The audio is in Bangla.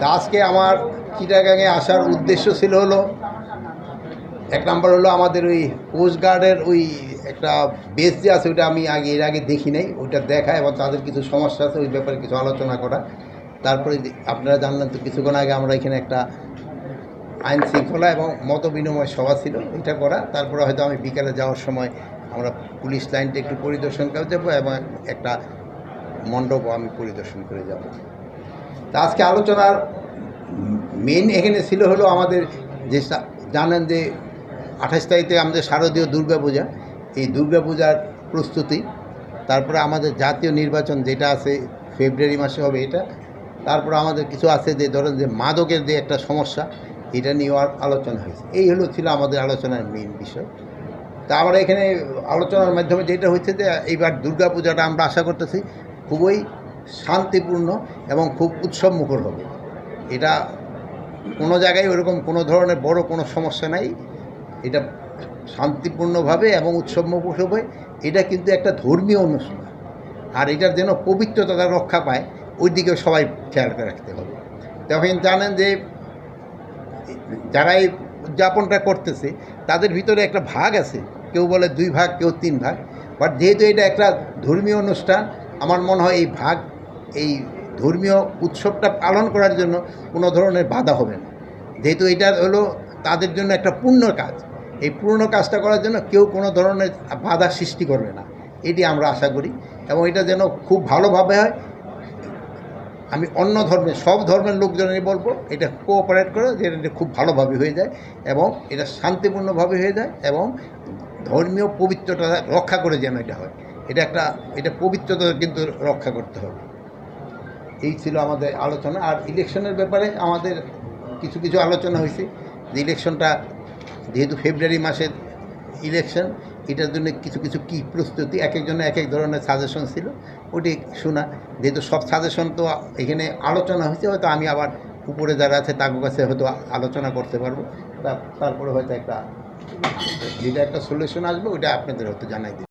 তা আজকে আমার চিটাগাঙে আসার উদ্দেশ্য ছিল হলো, এক নাম্বার হলো আমাদের ওই কোস্টগার্ডের ওই একটা বেস যে আছে, ওইটা আমি আগে, এর আগে দেখি নাই। ওইটা দেখা এবং তাদের কিছু সমস্যা আছে, ওই ব্যাপারে কিছু আলোচনা করা। তারপরে আপনারা জানলেন তো কিছুক্ষণ আগে আমরা এখানে একটা আইন শৃঙ্খলা এবং মত বিনিময় সভা ছিল এটা করা। তারপরে হয়তো আমি বিকালে যাওয়ার সময় আমরা পুলিশ লাইনটা একটু পরিদর্শন করে যাব এবং একটা মণ্ডপও আমি পরিদর্শন করে যাব। তা আজকে আলোচনার মেন এখানে ছিল হলো আমাদের যে জানেন যে আঠাশ তারিখে আমাদের শারদীয় দুর্গাপূজা। এই দুর্গাপূজার প্রস্তুতি, তারপরে আমাদের জাতীয় নির্বাচন যেটা আছে, ফেব্রুয়ারি মাসে হবে এটা, তারপরে আমাদের কিছু আছে যে ধরেন যে মাদকের যে একটা সমস্যা, এটা নিয়েও আর আলোচনা হয়েছে। এই হলো ছিল আমাদের আলোচনার মেন বিষয়। তা আমরা এখানে আলোচনার মাধ্যমে যেটা হচ্ছে যে এইবার দুর্গাপূজাটা আমরা আশা করতেছি খুবই শান্তিপূর্ণ এবং খুব উৎসবমুখর হবে। এটা কোনো জায়গায় ওরকম কোনো ধরনের বড় কোনো সমস্যা নাই। এটা শান্তিপূর্ণভাবে এবং উৎসবমুখর হবে। এটা কিন্তু একটা ধর্মীয় অনুষ্ঠান। আর এটার যেন পবিত্রতা রক্ষা পায় ওই দিকেও সবাই খেয়াল রাখতে হবে। তখন জানেন যে, যারা এই উদযাপনটা করতেছে, তাদের ভিতরে একটা ভাগ আছে। কেউ বলে দুই ভাগ, কেউ তিন ভাগ। বাট যেহেতু এটা একটা ধর্মীয় অনুষ্ঠান, আমার মনে হয় এই ভাগ এই ধর্মীয় উৎসবটা পালন করার জন্য কোনো ধরনের বাধা হবে না। যেহেতু এটা হলো তাদের জন্য একটা পূর্ণ কাজ। এই পূর্ণ কাজটা করার জন্য কেউ কোনো ধরনের বাধা সৃষ্টি করবে না। এটি আমরা আশা করি এবং এটা যেন খুব ভালোভাবে হয়। আমি অন্য ধর্মের, সব ধর্মের লোকজনেরই বলব, এটা কোঅপারেট করে যে এটা খুব ভালোভাবে হয়ে যায় এবং এটা শান্তিপূর্ণভাবে হয়ে যায় এবং ধর্মীয় পবিত্রতা রক্ষা করে যেন এটা হয়। এটা একটা, এটা পবিত্রতা কিন্তু রক্ষা করতে হবে। এই ছিল আমাদের আলোচনা। আর ইলেকশনের ব্যাপারে আমাদের কিছু কিছু আলোচনা হয়েছে। যে ইলেকশনটা যেহেতু ফেব্রুয়ারি মাসের ইলেকশন, এটার জন্য কিছু কিছু কী প্রস্তুতি, এক একজনের এক এক ধরনের সাজেশন ছিল। ওটি শোনা। যেহেতু সব সাজেশন তো এখানে আলোচনা হয়েছে, হয়তো আমি আবার উপরে যারা আছে তাদের কাছে হয়তো আলোচনা করতে পারব। তারপরে হয়তো একটা যেটা একটা সলিউশন আসবে, ওইটা আপনাদের হয়তো জানাই